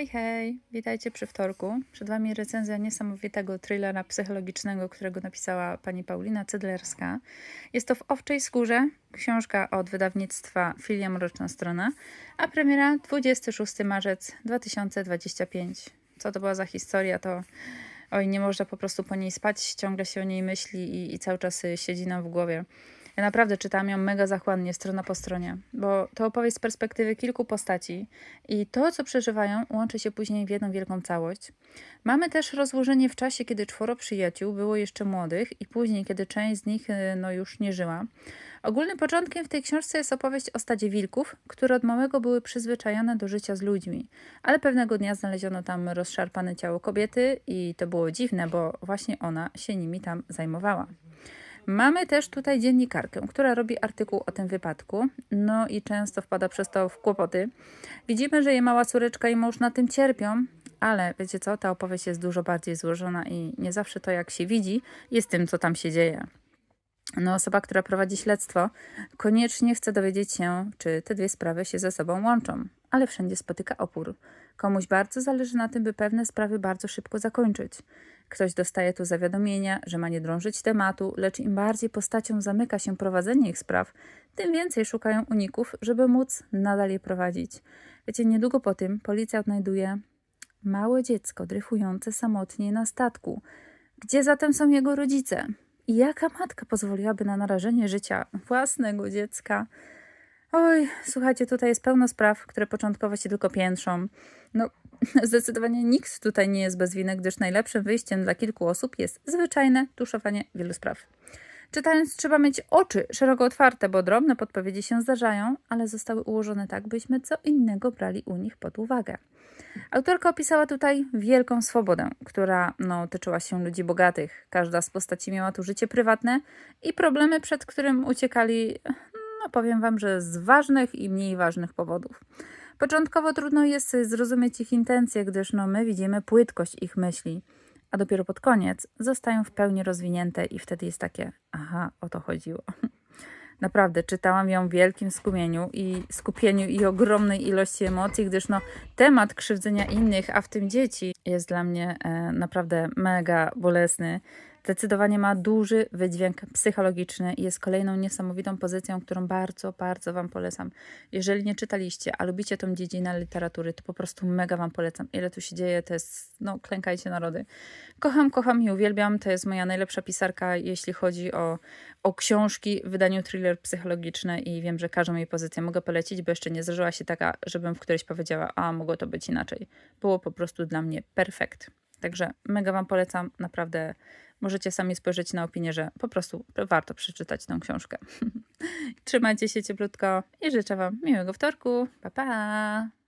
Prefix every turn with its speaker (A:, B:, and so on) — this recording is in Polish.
A: Hej, hej, witajcie przy wtorku. Przed Wami recenzja niesamowitego thrillera psychologicznego, którego napisała pani Paulina Cydlerska. Jest to w Owczej Skórze, książka od wydawnictwa Filia Mroczna Strona, a premiera 26 marzec 2025. Co to była za historia, to oj, nie można po prostu po niej spać, ciągle się o niej myśli i, i cały czas siedzi nam w głowie. Ja naprawdę czytam ją mega zachłannie, strona po stronie, bo to opowieść z perspektywy kilku postaci i to, co przeżywają, łączy się później w jedną wielką całość. Mamy też rozłożenie w czasie, kiedy czworo przyjaciół było jeszcze młodych i później, kiedy część z nich y, no, już nie żyła. Ogólnym początkiem w tej książce jest opowieść o stadzie wilków, które od małego były przyzwyczajone do życia z ludźmi, ale pewnego dnia znaleziono tam rozszarpane ciało kobiety i to było dziwne, bo właśnie ona się nimi tam zajmowała. Mamy też tutaj dziennikarkę, która robi artykuł o tym wypadku, no i często wpada przez to w kłopoty. Widzimy, że jej mała córeczka i mąż na tym cierpią, ale wiecie co, ta opowieść jest dużo bardziej złożona i nie zawsze to, jak się widzi, jest tym, co tam się dzieje. No, osoba, która prowadzi śledztwo, koniecznie chce dowiedzieć się, czy te dwie sprawy się ze sobą łączą, ale wszędzie spotyka opór. Komuś bardzo zależy na tym, by pewne sprawy bardzo szybko zakończyć. Ktoś dostaje tu zawiadomienia, że ma nie drążyć tematu, lecz im bardziej postaciom zamyka się prowadzenie ich spraw, tym więcej szukają uników, żeby móc nadal je prowadzić. Wiecie, niedługo po tym policja odnajduje małe dziecko dryfujące samotnie na statku. Gdzie zatem są jego rodzice? I jaka matka pozwoliłaby na narażenie życia własnego dziecka? Oj, słuchajcie, tutaj jest pełno spraw, które początkowo się tylko piętrzą. No, zdecydowanie nikt tutaj nie jest bez winy, gdyż najlepszym wyjściem dla kilku osób jest zwyczajne tuszowanie wielu spraw. Czytając, trzeba mieć oczy szeroko otwarte, bo drobne podpowiedzi się zdarzają, ale zostały ułożone tak, byśmy co innego brali u nich pod uwagę. Autorka opisała tutaj wielką swobodę, która no, tyczyła się ludzi bogatych. Każda z postaci miała tu życie prywatne i problemy, przed którym uciekali, no powiem wam, że z ważnych i mniej ważnych powodów. Początkowo trudno jest zrozumieć ich intencje, gdyż no, my widzimy płytkość ich myśli, a dopiero pod koniec zostają w pełni rozwinięte i wtedy jest takie, aha, o to chodziło. Naprawdę, czytałam ją w wielkim skupieniu i skupieniu i ogromnej ilości emocji, gdyż no, temat krzywdzenia innych, a w tym dzieci, jest dla mnie e, naprawdę mega bolesny. Zdecydowanie ma duży wydźwięk psychologiczny i jest kolejną niesamowitą pozycją, którą bardzo, bardzo Wam polecam. Jeżeli nie czytaliście, a lubicie tą dziedzinę literatury, to po prostu mega Wam polecam. Ile tu się dzieje, to jest, no, klękajcie narody. Kocham, kocham i uwielbiam. To jest moja najlepsza pisarka, jeśli chodzi o, o książki w wydaniu thriller psychologiczny i wiem, że każdą jej pozycję mogę polecić, bo jeszcze nie zdarzyła się taka, żebym w którejś powiedziała, a mogło to być inaczej. Było po prostu dla mnie perfekt. Także mega Wam polecam, naprawdę możecie sami spojrzeć na opinię, że po prostu warto przeczytać tą książkę. Trzymajcie się cieplutko i życzę Wam miłego wtorku. Pa, pa!